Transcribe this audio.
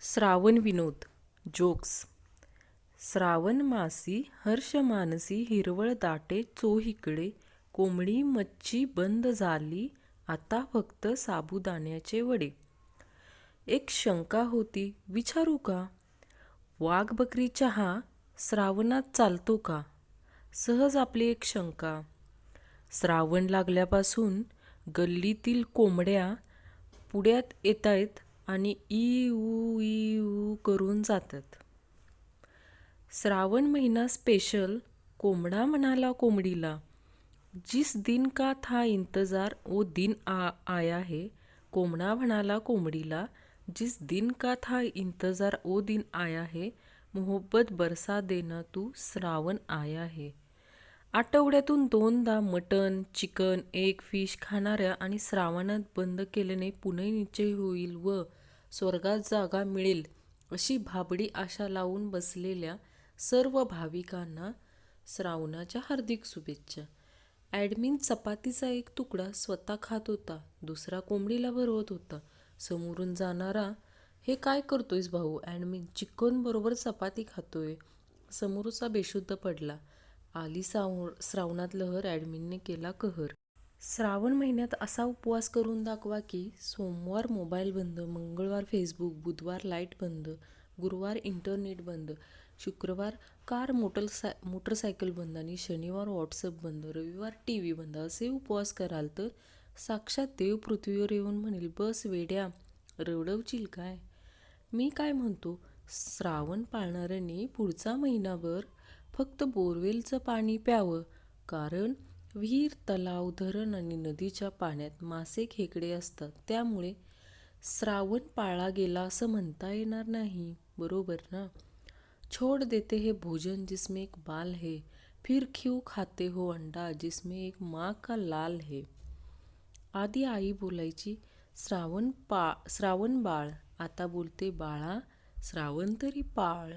श्रावण विनोद jokes. Shravan मासी हर्ष मानसी हिरवळ दाटे चोहीकडे कोंबडी मच्छी बंद झाली आता फक्त साबुदाण्याचे वडे. एक शंका होती विचारू का? वाघ बकरी चहा श्रावणात चालतो का? सहज आपली एक शंका. श्रावण लागल्यापासून गल्लीतील कोंबड्या पुढ्यात आहेत आणि ई ऊ ई ऊ करून जातात. श्रावण महिना स्पेशल कोंबडा म्हणाला कोंबडीला जिस दिन का था इंतजार वो दिन आ आया है कोंबडा म्हणाला कोंबडीला जिस दिन का था इंतजार वो दिन आया है मोहब्बत बरसा देना तू श्रावण आया है. आठवड्यातून दोनदा मटन चिकन एग फिश खाणाऱ्या आणि श्रावणात बंद केल्याने पुनर्निश्चय होईल व स्वर्गात जागा मिळेल अशी भाबडी आशा लावून बसलेल्या सर्व भाविकांना श्रावणाच्या हार्दिक शुभेच्छा. ॲडमिन चपातीचा एक तुकडा स्वतः खात होता दुसरा कोंबडीला भरवत होता. समोरून जाणारा हे काय करतोयस भाऊ? ॲडमिन चिकनबरोबर चपाती खातोय. समोरचा बेशुद्ध पडला. आली साव श्रावणात लहर ॲडमिनने केला कहर. श्रावण महिन्यात असा उपवास करून दाखवा की सोमवार मोबाईल बंद मंगळवार फेसबुक बुधवार लाइट बंद गुरुवार इंटरनेट बंद शुक्रवार कार मोटरसाय मोटरसायकल बंद आणि शनिवार व्हॉट्सअप बंद रविवार टी व्ही बंद असे उपवास कराल तर साक्षात देव पृथ्वीवर येऊन म्हणेल बस वेड्या रडवशील काय? मी काय म्हणतो? श्रावण पाळणाऱ्यांनी पुढचा महिनाभर फक्त बोरवेलचं पाणी प्यावं कारण विहीर तलाव धरण आणि नदीच्या पाण्यात मासे खेकडे असतात. त्यामुळे श्रावण पाळला गेला असं म्हणता येणार नाही. बरोबर ना? छोड़ देते हे भोजन जिसमें एक बाल है. फिर क्यों खाते हो अंडा जिसमें एक माँ का लाल है. आधी आई बोलायची श्रावण पा श्रावण बाळ. आता बोलते बाळा श्रावण तरी पाळ.